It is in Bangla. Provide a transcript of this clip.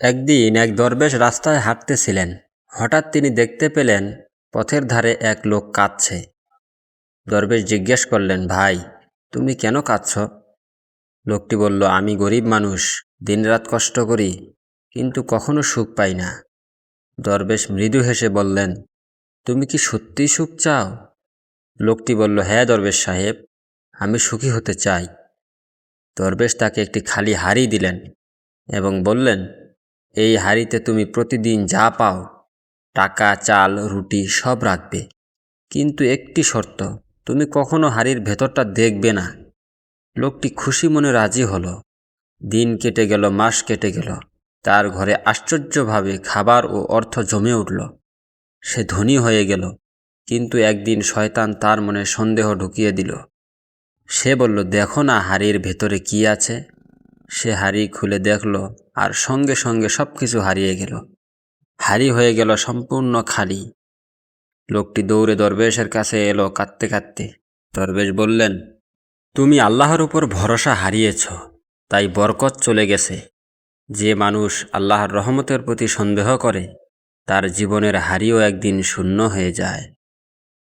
একদিন এক দরবেশ রাস্তায় হাঁটতেছিলেন। হঠাৎ তিনি দেখতে পেলেন, পথের ধারে এক লোক কাঁদছে। দরবেশ জিজ্ঞেস করলেন, ভাই, তুমি কেন কাঁদছ? লোকটি বলল, আমি গরিব মানুষ, দিনরাত কষ্ট করি, কিন্তু কখনো সুখ পাই না। দরবেশ মৃদু হেসে বললেন, তুমি কি সত্যিই সুখ চাও? লোকটি বলল হ্যাঁ দরবেশ সাহেব, আমি সুখী হতে চাই। দরবেশ তাকে একটি খালি হাড়ি দিলেন এবং বললেন এই হাড়িতে তুমি প্রতিদিন যা পাও, টাকা, চাল, রুটি, সব রাখবে। কিন্তু একটি শর্ত, তুমি কখনো হাড়ির ভেতরটা দেখবে না। লোকটি খুশি মনে রাজি হলো। দিন কেটে গেল, মাস কেটে গেল। তার ঘরে আশ্চর্যভাবে খাবার ও অর্থ জমে উঠল। সে ধনী হয়ে গেল, কিন্তু একদিন শয়তান তার মনে সন্দেহ ঢুকিয়ে দিল। সে বলল, দেখো না হাড়ির ভেতরে কি আছে? সে হাড়ি খুলে দেখল আর সঙ্গে সঙ্গে সব কিছু হারিয়ে গেল। হারি হয়ে গেল সম্পূর্ণ খালি। লোকটি দৌড়ে দরবেশের কাছে এলো কাঁদতে কাঁদতে। দরবেশ বললেন, তুমি আল্লাহর উপর ভরসা হারিয়েছ, তাই বরকত চলে গেছে। যে মানুষ আল্লাহর রহমতের প্রতি সন্দেহ করে, তার জীবনের হারিও একদিন শূন্য হয়ে যায়।